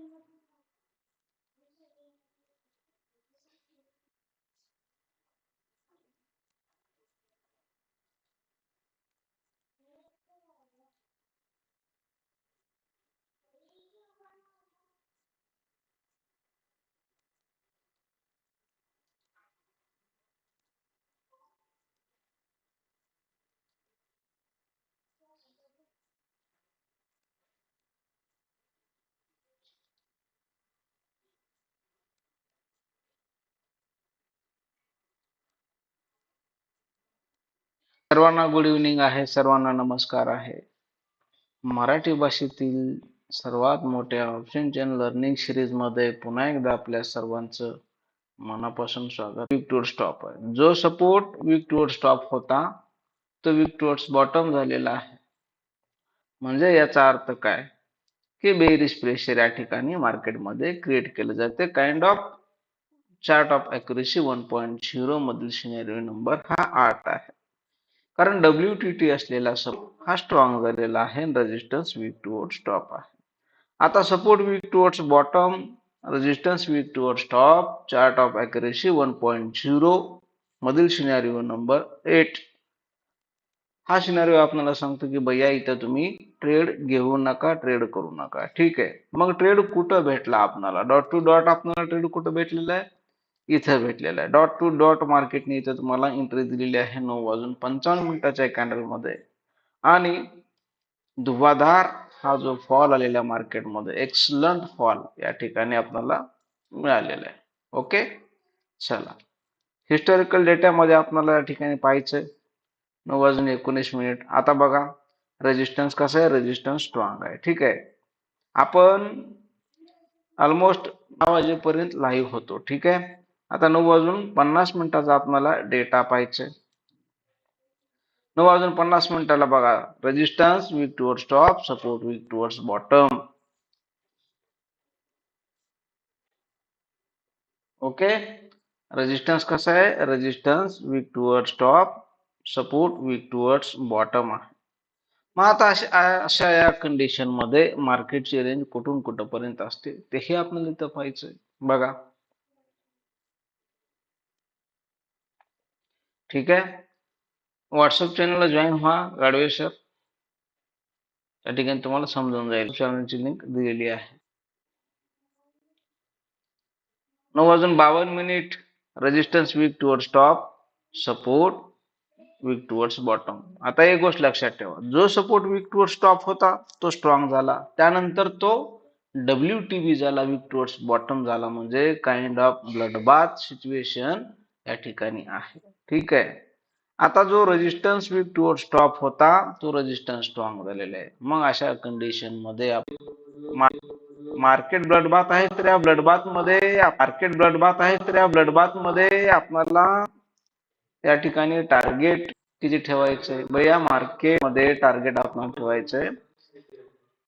you. सर्वांना good evening आहे सर्वांना नमस्कार आहे. मराठी भाषेतील सर्वात मोठ्या ऑप्शन चेन लर्निंग सिरीजमध्ये पुन्हा एकदा आपल्या सर्वांचं मनापासून स्वागत. विक टूड स्टॉप आहे. जो सपोर्ट विक टूड स्टॉप होता तो विक टूवर्ड्स बॉटम झालेला आहे. म्हणजे याचा अर्थ काय? की बेरिस प्रेशर या ठिकाणी मार्केटमध्ये क्रिएट केलं जाते. Kind of chart of accuracy one point zero मधील सिनेरिओ नंबर हा आठ आहे. कारण डब्ल्यू टी टी असलेला सपोर्ट हा स्ट्रॉंग झालेला आहे रेजिस्टन्स वीक टुवर्ड स्टॉप आहे. आता support weak towards bottom resistance weak toward stop chart of accuracy one point zero मधील सिनारिओ नंबर एट हा सिनारिओ आपल्याला सांगतो की भैया इथं तुम्ही ट्रेड घेऊ नका ट्रेड करू नका. ठीक आहे. मग ट्रेड कुठं भेटला आपल्याला डॉट टू डॉट आपल्याला ट्रेड कुठं भेटलेला आहे? इथं भेटलेला आहे. डॉट टू डॉट मार्केटने इथं तुम्हाला एंट्री दिलेली आहे नऊ वाजून पंचावन्न मिनिटाच्या कॅन्डलमध्ये आणि धुवाधार हा जो फॉल आलेला मार्केटमध्ये एक्सलंट फॉल या ठिकाणी आपल्याला मिळालेला आहे. ओके चला. हिस्टॉरिकल डेटामध्ये आपल्याला या ठिकाणी पाहायचंय नऊ वाजून एकोणीस मिनिट. आता बघा रेजिस्टन्स कसं आहे? रेजिस्टन्स स्ट्रॉंग आहे. ठीक आहे? आपण ऑलमोस्ट नऊ वाजेपर्यंत लाईव्ह होतो. ठीक आहे? आता नऊ वाजून पन्नास मिनिटाचा आपल्याला डेटा पाहिजे नऊ वाजून पन्नास मिनिटाला बघा resistance weak towards stop support weak towards bottom okay resistance कसा आहे? Resistance weak towards stop support weak towards bottom आहे. मग आता अशा अशा या कंडिशनमध्ये मार्केटची रेंज कुठून कुठंपर्यंत असते तेही आपल्याला इथं पाहायचंय. बघा. ठीक आहे? व्हॉट्सअप चॅनलला जॉईन व्हा गाडवे सर त्या ठिकाणी तुम्हाला समजून जाईल. चॅनलची लिंक दिलेली आहे. नऊ वाजून बावन्न minute resistance weak towards stop support weak towards bottom आता एक गोष्ट लक्षात ठेवा. जो सपोर्ट वीक टुवर्ड्स स्टॉप होता तो स्ट्रॉंग झाला. त्यानंतर तो डब्ल्यू टी बी झाला वीक टुवर्ड्स बॉटम झाला. म्हणजे काइंड ऑफ ब्लडबाथ सिच्युएशन या ठिकाणी आहे. ठीक आहे. आता जो रेजिस्टन्स वीक टुवर्ड स्टॉप होता तो रेजिस्टन्स स्ट्रॉंग झालेला आहे. मग अशा कंडिशनमध्ये मार्केट ब्लडबाथ आहे तर या ब्लडबाथमध्ये मार्केट ब्लडबाथ आहे तर या ब्लडबाथमध्ये आपल्याला या ठिकाणी टार्गेट किती ठेवायचंय? भैया मार्केटमध्ये टार्गेट आपण ठेवायचंय.